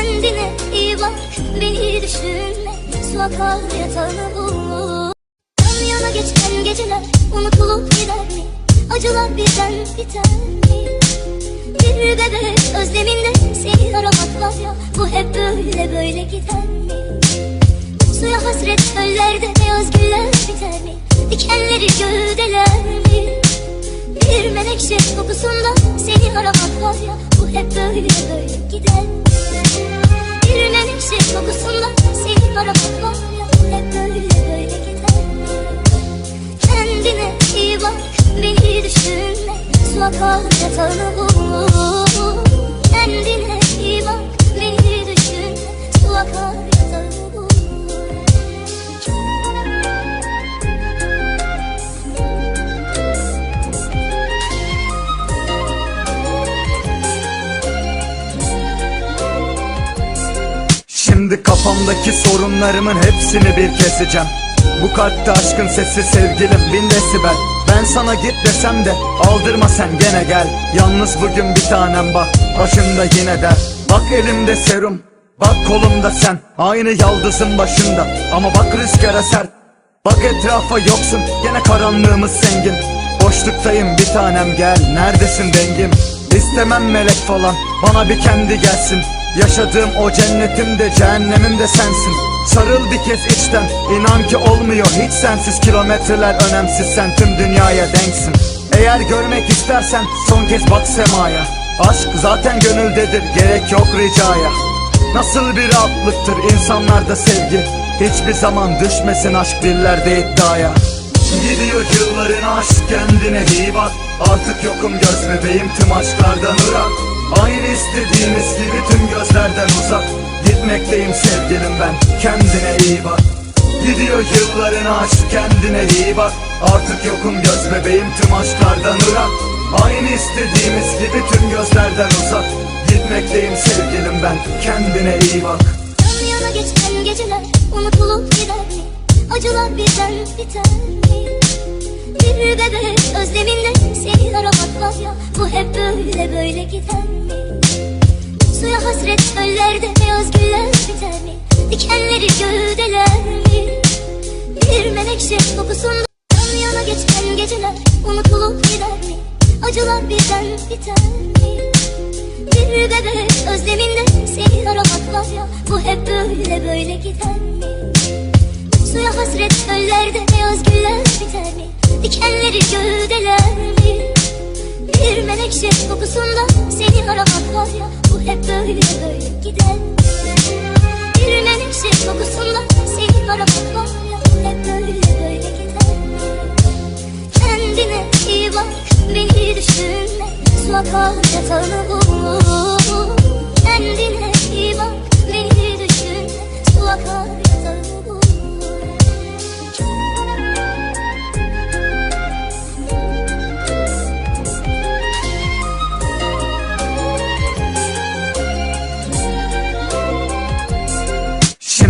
Kendine iyi bak beni düşünme Su akar yatağını bul Yan yana geçen geceler unutulup gider mi? Acılar birden biter mi? Bir bebek özleminde seni aramak var ya Bu hep böyle böyle gider mi? Suya hasret çöllerde beyaz güller biter kokusunda seni aramak var hep böyle böyle gider? Kendine iyi bak beni düşünme. Su akar yatağını bul kafamdaki sorunlarımın hepsini bir keseceğim. Bu kalpte aşkın sesi sevgilim bin desibel. Ben sana git desem de aldırma sen gene gel. Yalnız bugün bir tanem bak başında yine der. Bak elimde serum bak kolumda sen. Aynı yaldızın başında ama bak rüzgara sert. Bak etrafa yoksun gene karanlığımız zengin. Boşluktayım bir tanem gel. Neredesin dengim? İstemem melek falan bana bir kendi gelsin Yaşadığım o cennetim de cehennemim de sensin. Sarıl bir kez içten inan ki olmuyor hiç sensiz. Kilometreler önemsiz sen tüm dünyaya denksin. Eğer görmek istersen son kez bak semaya. Aşk zaten gönüldedir gerek yok ricaya. Nasıl bir rahatlıktır insanlarda sevgi. Hiçbir zaman düşmesin aşk dillerde iddiaya. Gidiyor yılların aşk kendine iyi bak. Artık yokum göz bebeğim tüm aşklardan ırak Aynı istediğimiz gibi tüm gözlerden uzak. Gitmekteyim sevgilim ben kendine iyi bak. Gidiyor yılların aşk kendine iyi bak. Artık yokum göz bebeğim tüm aşklardan ırak. Aynı istediğimiz gibi tüm gözlerden uzak. Gitmekteyim sevgilim ben kendine iyi bak. Yan yana geçen geceler unutulup gider mi? Acılar birden biter mi? Bir bebek özleminde seni aramak var ya Bu hep böyle böyle gider mi? Suya hasret çöllerde beyaz güller biter mi? Dikenleri gövdeler mi? Bir menekşe kokusunda Yan yana geçen geceler unutulup gider mi? Acılar birden biter mi? Bir bebek özleminde seni aramak var ya Bu hep böyle böyle gider mi? Suya hasret çöllerde beyaz güller biter mi? Dikenleri gövdeler mi? Bir menekşe kokusunda seni aramak var ya Bu hep böyle böyle gider? Bir menekşe kokusunda seni aramak var ya Bu hep böyle böyle gider? Kendine iyi bak beni düşünme Su akar yatağını bul Kendine iyi bak beni düşünme Su akar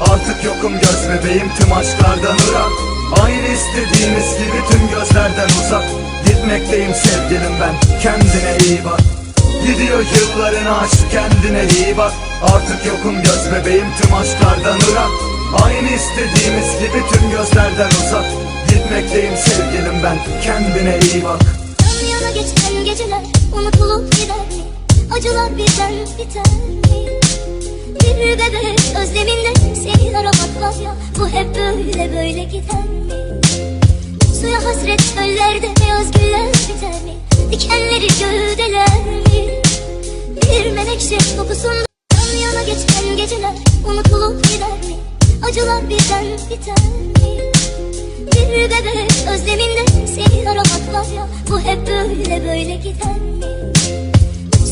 Artık yokum göz bebeğim tüm aşklardan ırak Aynı istediğimiz gibi tüm gözlerden uzak. Gitmekteyim sevgilim ben kendine iyi bak. Gidiyor yılların aşk kendine iyi bak. Artık yokum göz bebeğim tüm aşklardan ırak Aynı istediğimiz gibi tüm gözlerden uzak. Gitmekteyim sevgilim ben kendine iyi bak. Yan yana geçen geceler unutulup gider? Acılar birden biter? Bir bebek özleminde seni aramak var ya Bu hep böyle böyle gider mi? Suya hasret biter mi? Dikenleri gövdeler mi? Bir menekşe kokusunda Yan yana geçen geceler unutulup gider mi? Acılar birden biter mi? Bir bebek özleminde seni aramak var ya Bu hep böyle böyle gider mi?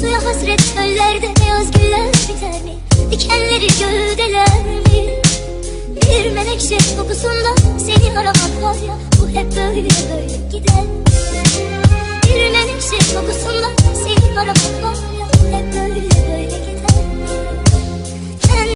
Suya hasret çöllerde beyaz güller biter mi? Dikenleri gövdeler mi? Bir menekşe kokusunda seni aramak var ya Bu hep böyle böyle gider? Bir menekşe kokusunda seni aramak var ya Bu hep böyle